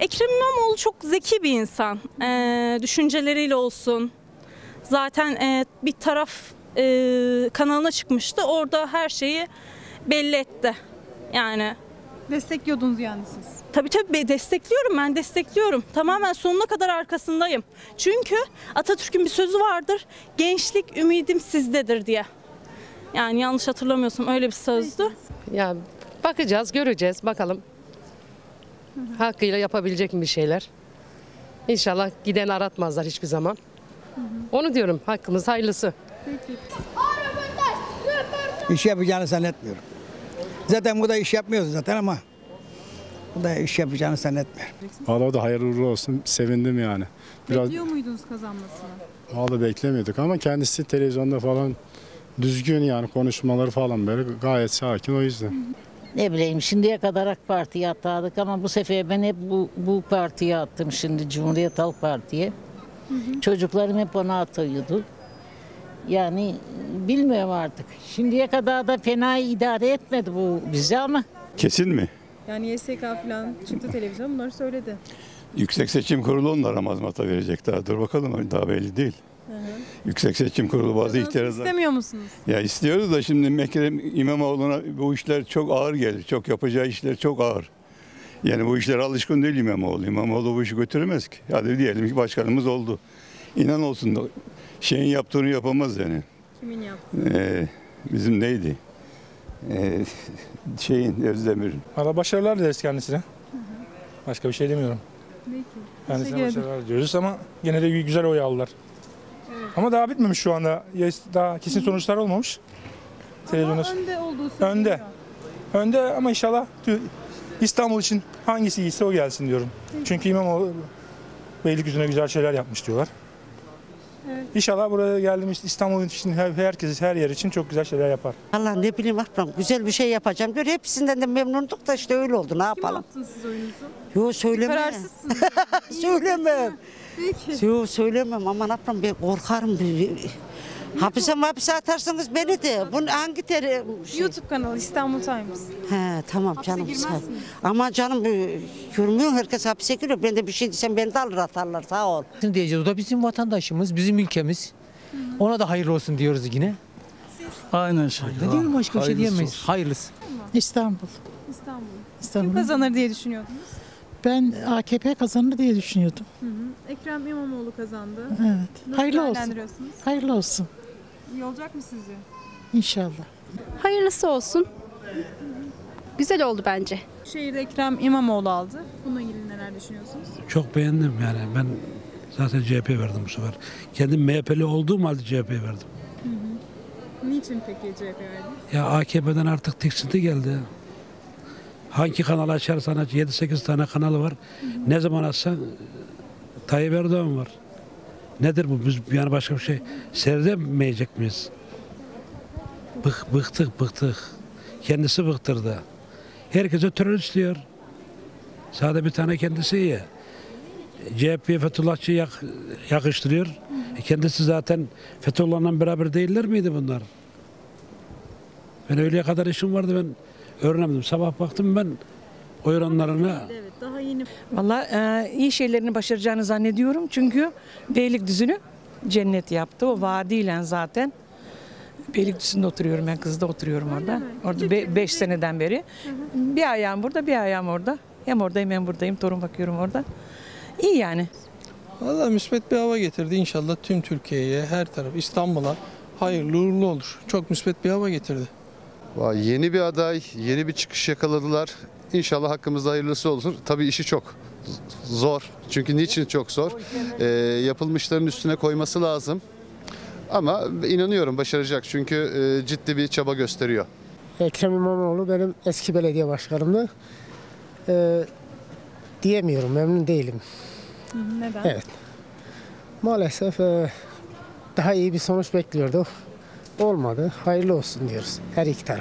Ekrem İmamoğlu çok zeki bir insan. Ee, düşünceleriyle olsun. Zaten e, bir taraf e, kanalına çıkmıştı. Orada her şeyi belli etti. Yani Destekliyordunuz yani siz. tabii tabii destekliyorum ben destekliyorum. Tamamen sonuna kadar arkasındayım. Çünkü Atatürk'ün bir sözü vardır. Gençlik ümidim sizdedir diye. Yani yanlış hatırlamıyorsam öyle bir sözdü. Ya bakacağız, göreceğiz bakalım. Hakkıyla yapabilecek mi bir şeyler? İnşallah giden aratmazlar hiçbir zaman. Onu diyorum hakkımız hayırlısı. İş yapacağını zannetmiyorum. Zaten bu da iş yapmıyoruz zaten ama bu da iş yapacağını zannetmiyorum. Valla o da hayırlı uğurlu olsun. Sevindim yani. Biraz Bekliyor muydunuz kazanmasını? valla beklemiyorduk ama kendisi televizyonda falan düzgün yani konuşmaları falan böyle gayet sakin o yüzden. Ne bileyim şimdiye kadar AK Parti'ye atardık ama bu sefer ben hep bu, bu partiye attım şimdi Cumhuriyet Halk Parti'ye. Çocuklarım hep ona atıyordu. Yani bilmiyorum artık. Şimdiye kadar da fena idare etmedi bu bizi ama Kesin mi? Yani YSK falan çıktı televizyon bunları söyledi. Yüksek Seçim Kurulu onlara mazmata verecek daha. Dur bakalım daha belli değil. Yüksek Seçim Kurulu bazı itirazlar. istemiyor musunuz? Ya istiyoruz da şimdi Ekrem İmamoğlu'na bu işler çok ağır gelir. Çok yapacağı işler çok ağır. Yani bu işlere alışkın değil İmamoğlu. İmamoğlu bu işi götüremez ki. Hadi diyelim ki başkanımız oldu. İnan olsun da şeyin yaptığını yapamaz yani. Kimin yaptı? Ee, bizim neydi? Ee, şeyin Özdemir'in. Valla başarılar dileriz kendisine. Başka bir şey demiyorum. Peki. Kendisine Teşekkür ederim. başarılar diliyoruz ama gene de güzel oy aldılar. Ama daha bitmemiş şu anda. Daha kesin sonuçlar olmamış. Ama önde olduğu söyleniyor. Önde. Önde ama inşallah İstanbul için hangisi iyiyse o gelsin diyorum. Çünkü İmamoğlu Beylikdüzü'ne güzel şeyler yapmış diyorlar. Evet. İnşallah buraya geldiğimiz İstanbul için her, herkes her yer için çok güzel şeyler yapar. Allah ne bileyim ablam güzel bir şey yapacağım diyor. Hepsinden de memnunduk da işte öyle oldu ne Kim yapalım. attınız siz oyunuzu? Yo söyleme. Kararsızsınız. Söylemem. Peki. Yo söylemem aman ablam ben korkarım. Hapise hapise atarsınız beni de. Bunu hangi teri... Şey... YouTube kanalı İstanbul Times. He tamam Hapse canım girmezsiniz. Ama canım görmüyorsun herkes hapise giriyor. Ben de bir şey desem beni de alır atarlar sağ ol. diyeceğiz. O da bizim vatandaşımız, bizim ülkemiz. Ona da hayırlı olsun diyoruz yine. Aynen şey. Ne diyelim başka bir şey diyemeyiz. Hayırlısı. İstanbul. İstanbul. Kim İstanbul. kazanır diye düşünüyordunuz? Ben AKP kazanır diye düşünüyordum. Hı hı. Ekrem İmamoğlu kazandı. Evet. Nasıl Hayırlı olsun. değerlendiriyorsunuz? Hayırlı olsun. İyi olacak mı sizce? İnşallah. Hayırlısı olsun. Güzel oldu bence. Şehirde Ekrem İmamoğlu aldı. Bununla ilgili neler düşünüyorsunuz? Çok beğendim yani. Ben zaten CHP verdim bu sefer. Kendim MHP'li olduğum halde CHP verdim. Niçin peki CHP verdiniz? Ya AKP'den artık tiksinti geldi. Hangi kanal açarsan aç 7-8 tane kanalı var. Ne zaman açsan Tayyip Erdoğan var. Nedir bu? Biz yani başka bir şey seyredemeyecek miyiz? Bık, bıktık bıktık. Kendisi bıktırdı. Herkese terörist diyor. Sadece bir tane kendisi iyi. CHP'ye Fethullahçı yak, yakıştırıyor. E kendisi zaten Fethullah'la beraber değiller miydi bunlar? Ben öğleye kadar işim vardı ben öğrenemedim. Sabah baktım ben oy oranlarına Evet daha yeni. Valla e, iyi şeylerini başaracağını zannediyorum. Çünkü Beylikdüzü'nü cennet yaptı. O vaadiyle zaten. Beylikdüzü'nde oturuyorum ben. Kızda oturuyorum orada. Orada 5 seneden beri. Bir ayağım burada, bir ayağım orada. Hem oradayım hem buradayım. Torun bakıyorum orada. İyi yani. Valla müsbet bir hava getirdi inşallah tüm Türkiye'ye, her taraf İstanbul'a hayırlı uğurlu olur. Çok müsbet bir hava getirdi. Yeni bir aday, yeni bir çıkış yakaladılar. İnşallah hakkımızda hayırlısı olsun. Tabii işi çok zor. Çünkü niçin çok zor? Ee, yapılmışların üstüne koyması lazım. Ama inanıyorum başaracak çünkü e, ciddi bir çaba gösteriyor. Ekrem İmamoğlu benim eski belediye başkanımdı. Ee, diyemiyorum, memnun değilim. Neden? Evet. Maalesef e, daha iyi bir sonuç bekliyorduk. Olmadı. Hayırlı olsun diyoruz her iki taraf.